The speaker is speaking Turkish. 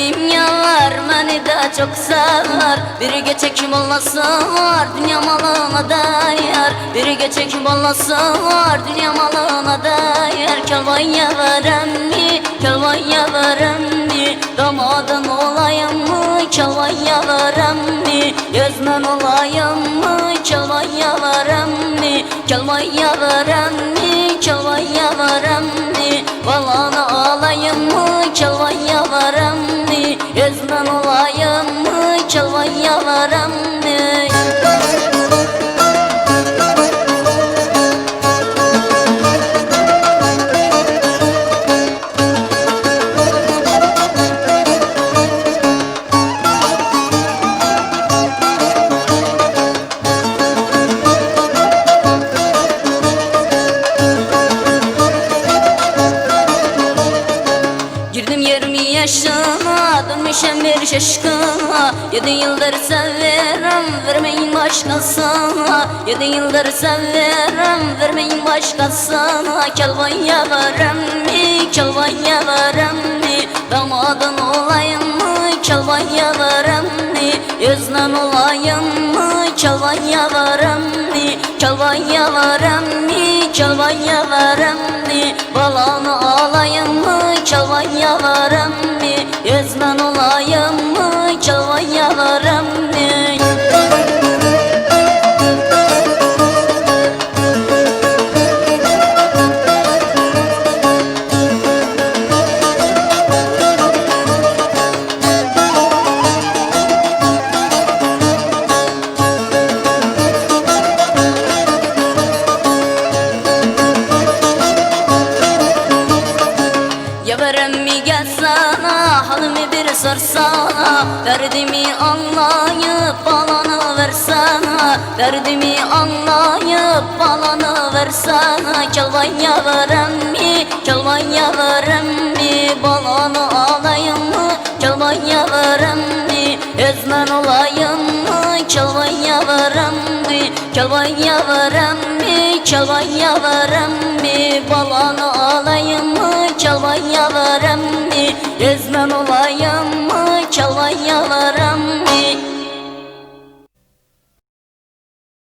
Sevmem yavar beni de çok sever. Bir gece kim olmasar dünya malına değer Bir gece kim olmasar dünya malına değer Kelvaya verem mi, kelvaya verem mi Damadın olayım mı, kelvaya verem mi Yazman olayım mı, kelvaya verem mi Kelvaya verem mi, kelvaya yaşına dönmüşem bir şaşkına Yedi yıldır severim vermeyin başkasına. Yedi yıldır severim vermeyin başkasına. Kelvaya verem mi, kelvaya verem mi Damadın olayım mı, kelvaya verem mi Yüzden olayım mı, kelvaya verem mi Kelvaya verem mi, kelvaya verem Yavarım mi gel sana halimi bir sorsana. Derdimi anlayıp balanı versana Derdimi anlayıp balanı versana Kelvaya verem mi, kelvaya verem mi? Balanı alayım mı, kelvaya verem mi? Ezmen olayım mı, kelvaya verem mi Kelvaya verem mi, kelvaya verem mi Balanı alayım